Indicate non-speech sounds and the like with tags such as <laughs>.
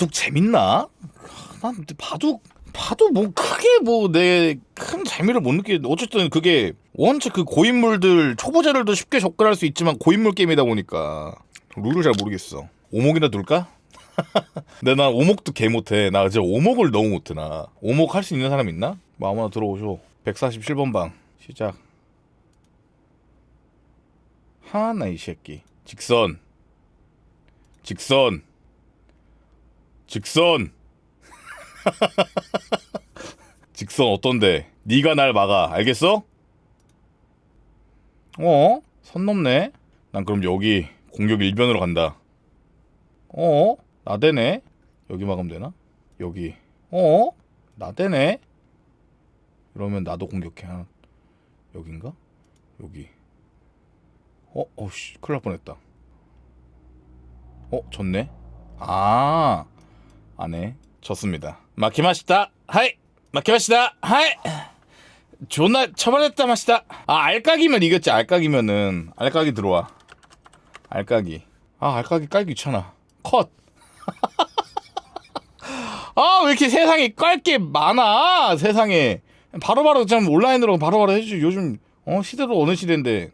바둑 재밌나? 난 근데 바둑 바둑 뭐 크게 뭐 내 큰 재미를 못 느끼. 어쨌든 그게 원체 그 고인물들 초보자들도 쉽게 접근할 수 있지만 고인물 게임이다 보니까 룰을 잘 모르겠어. 오목이나 둘까? <laughs> 근데 난 오목도 개 못해. 나 이제 오목을 너무 못해 나. 오목 할 수 있는 사람 있나? 뭐 아무나 들어오쇼. 147번 방 시작. 하나 이 새끼. 직선. 직선. 직선. <laughs> 직선 어떤데? 네가 날 막아. 알겠어? 어? 선 넘네. 난 그럼 여기 공격 일변으로 간다. 어? 나대네. 여기 막으면 되나? 여기. 어? 나대네. 그러면 나도 공격해. 한 여긴가? 여기. 어, 어씨, 큰일 날 뻔했다. 어, 졌네. 아, 안해. 졌습니다. 마키마시다. 하이. 마키마시다. 하이. 존나 처벌했다 마시다. 아, 알까기면 이겼지. 알까기면은 알까기 들어와. 알까기. 아, 알까기 깔기 귀찮아. 컷. <laughs> 아, 왜 이렇게 세상에 깔게 많아? 세상에. 바로바로 좀 온라인으로 바로 바로 해주지. 요즘 어 시대도 어느 시대인데